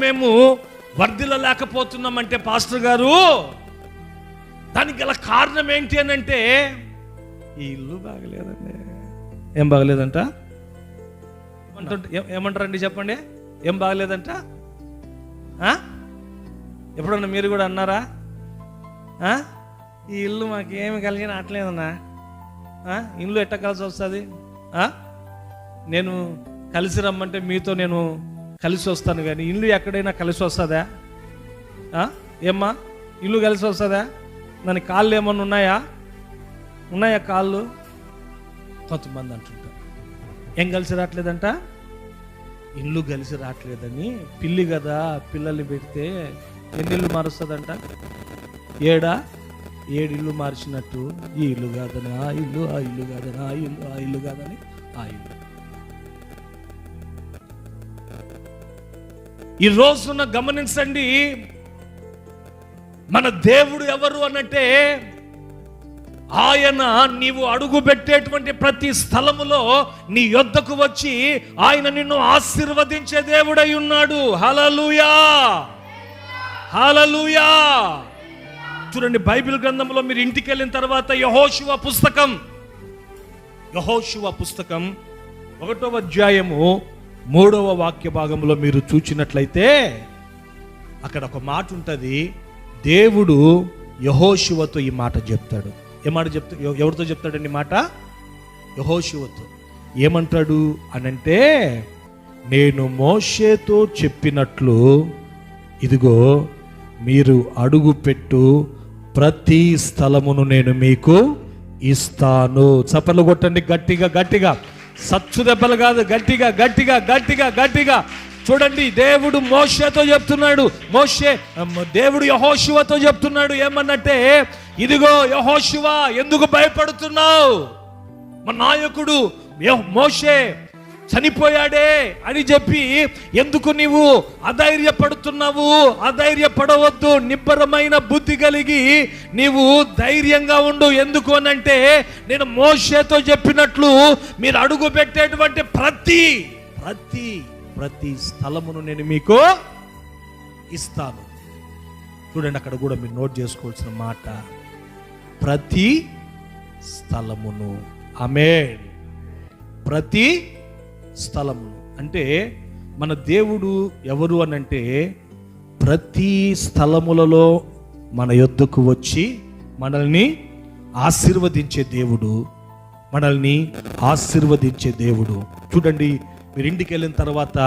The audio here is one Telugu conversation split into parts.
మేము వర్ధిల్లలేకపోతున్నామంటే పాస్టర్ గారు దానికి గల కారణం ఏంటి అని అంటే ఈ ఇల్లు బాగలేదండి ఏం బాగలేదంట ఏమంటారండి చెప్పండి ఏం బాగలేదంట ఆ? ఎప్పుడన్నా మీరు కూడా అన్నారా ఆ? ఈ ఇల్లు మాకేమి కలిగి రావట్లేదన్నా ఆ? ఇల్లు ఎట్ట కలిసి వస్తుంది ఆ? నేను కలిసి రమ్మంటే మీతో నేను కలిసి వస్తాను కానీ ఇల్లు ఎక్కడైనా కలిసి వస్తుందా? ఏమ్మా? ఇల్లు కలిసి వస్తుందా? దాని కాళ్ళు ఏమన్నా ఉన్నాయా? ఉన్నాయా కాళ్ళు? కొంతమంది అంటుంటారు. ఏం కలిసి రావట్లేదంట? ఇల్లు కలిసి రావట్లేదని. పిల్లి కదా పిల్లల్ని పెడితే ఎన్ని ఇల్లు మారుస్తుందంట? ఏడా? ఏడు ఇల్లు మార్చినట్టు. ఈ ఇల్లు కాదని ఆ ఇల్లు ఆ ఇల్లు కాదని ఆ ఇల్లు ఆ ఇల్లు కాదని ఆ ఇల్లు. ఈ రోజున గమనించండి మన దేవుడు ఎవరు అనంటే ఆయన నీవు అడుగు పెట్టేటువంటి ప్రతి స్థలములో నీ యొద్దకు వచ్చి ఆయన నిన్ను ఆశీర్వదించే దేవుడై ఉన్నాడు. హలలుయా హలలుయా చూడండి బైబిల్ గ్రంథంలో మీరు ఇంటికి వెళ్ళిన తర్వాత యహోశివ పుస్తకం. యహోశివ పుస్తకం ఒకటో అధ్యాయము మూడవ వాక్య భాగంలో మీరు చూచినట్లయితే అక్కడ ఒక మాట ఉంటుంది. దేవుడు యహోశివతో ఈ మాట చెప్తాడు. ఏ మాట చెప్తా ఎవరితో చెప్తాడండి ఈ మాట? యహోశివతో ఏమంటాడు అనంటే నేను మోషేతో చెప్పినట్లు ఇదిగో మీరు అడుగు పెట్టు ప్రతి స్థలమును నేను మీకు ఇస్తాను. చప్పలు కొట్టండి గట్టిగా గట్టిగా. సచ్చు దెబ్బలు కాదు గట్టిగా గట్టిగా గట్టిగా గట్టిగా. చూడండి దేవుడు మోషేతో చెప్తున్నాడు. మోషే దేవుడు యహోశివతో చెప్తున్నాడు. ఏమన్నట్టే ఇదిగో యహోశివ ఎందుకు భయపడుతున్నావు? మా నాయకుడు మోషే చనిపోయాడే అని చెప్పి ఎందుకు నీవు అధైర్యపడుతున్నావు? అధైర్యపడవద్దు నిబ్బరమైన బుద్ధి కలిగి నీవు ధైర్యంగా ఉండు. ఎందుకు అని అంటే నేను మోషేతో చెప్పినట్లు మీరు అడుగు పెట్టేటువంటి ప్రతి ప్రతి ప్రతి స్థలమును నేను మీకు ఇస్తాను. చూడండి అక్కడ కూడా మీరు నోట్ చేసుకోవాల్సిన మాట. ప్రతి స్థలమును. ఆమె ప్రతి స్థలమును అంటే మన దేవుడు ఎవరు అని అంటే ప్రతి స్థలములలో మన యొద్దకు వచ్చి మనల్ని ఆశీర్వదించే దేవుడు. మనల్ని ఆశీర్వదించే దేవుడు. చూడండి మీరు ఇంటికి వెళ్ళిన తర్వాత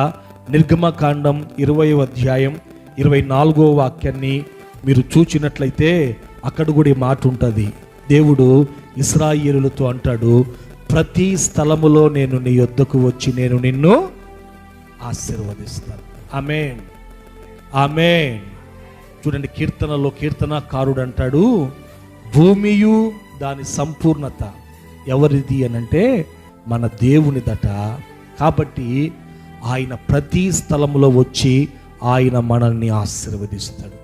నిర్గమకాండం ఇరవై అధ్యాయం ఇరవై నాలుగో వాక్యాన్ని మీరు చూచినట్లయితే అక్కడ కూడా మాట ఉంటుంది. దేవుడు ఇస్రాయేలులతో అంటాడు ప్రతి స్థలములో నేను నీ యొద్దకు వచ్చి నేను నిన్ను ఆశీర్వదిస్తాను. ఆమెన్. ఆమెన్. చూడండి కీర్తనలో కీర్తనకారుడు అంటాడు భూమియు దాని సంపూర్ణత ఎవరిది అనంటే మన దేవునిదట. కాబట్టి ఆయన ప్రతి స్థలములో వచ్చి ఆయన మనల్ని ఆశీర్వదిస్తాడు.